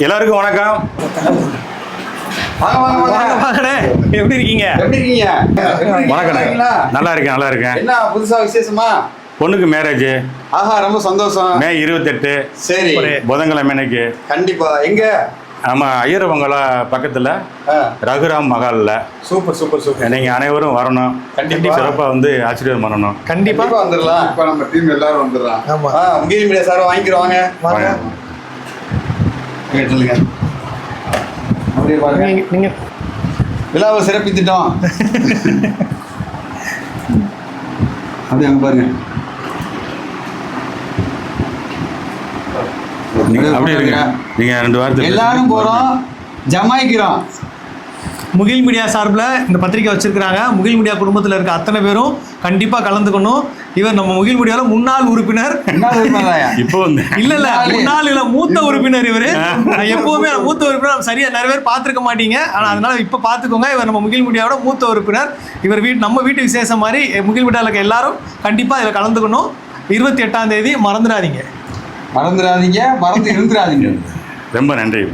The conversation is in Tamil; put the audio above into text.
எல்லாருக்கும் வணக்கம். வாங்க வாங்க வாங்க. வாங்கண்ணே. எப்படி இருக்கீங்க? இருக்கீங்களா? நல்லா இருக்கேன் நல்லா இருக்கேன். என்ன புதுசா விசேஷமா? பொண்ணுக்கு மேரேஜ் ஆஹா ரொம்ப சந்தோஷம். மே இருபத்தெட்டு. சரி. ஒரு- புதன்கிழமை அன்னைக்கு. கண்டிப்பா. எங்க? ஆமாம் ஐயரவங்களா பக்கத்தில் ரகுராம் மகாலில் சூப்பர் சூப்பர் சூப்பர். நீங்கள் அனைவரும் வரணும். கண்டிப்பா. சிறப்பாக வந்து ஆசீர்வாதம் பண்ணணும். கண்டிப்பா. வந்துடலாம். இப்ப நம்ம டீம் எல்லாரும் வந்துடுறான் ஆமா. மீடியா சார் வாங்கிக்கிறோம் வாங்க. சொல்லுங்க அப்படியே பாருங்க. நீங்க நீங்க விழாவை சிறப்பித்துட்டோம். அப்படியே அங்க பாருங்க. நீங்கள் அப்படி இருங்க. நீங்கள் ரெண்டு வாரத்துக்கு எல்லாரும் போறோம். ஜமாய்க்கிறோம். முகில் மீடியா சார்பில் இந்த பத்திரிக்கை வச்சிருக்கிறாங்க. முகில் மீடியா குடும்பத்தில் இருக்க அத்தனை பேரும் கண்டிப்பாக கலந்துக்கணும். இவர் நம்ம முகில் மீடியாவில் முன்னாள் உறுப்பினர். இப்போ வந்து. இல்ல இல்ல. முன்னாள். இல்ல மூத்த உறுப்பினர் இவரு. நான் எப்பவுமே மூத்த உறுப்பினர் நம்ம சரியா நிறைய பேர் பார்த்திருக்க மாட்டீங்க. ஆனா அதனால இப்ப பாத்துக்கோங்க இவர் நம்ம முகில் மீடியாவோட மூத்த உறுப்பினர். இவர் வீட் நம்ம வீட்டு விசேஷம் மாதிரி முகில் மீடியாவில் இருக்க எல்லாரும் கண்டிப்பா இதுல கலந்துக்கணும். இருபத்தி எட்டாம் தேதி மறந்துடாதீங்க. மறந்துடாதீங்க. மறந்து இருந்துடாதீங்க. ரொம்ப நன்றி.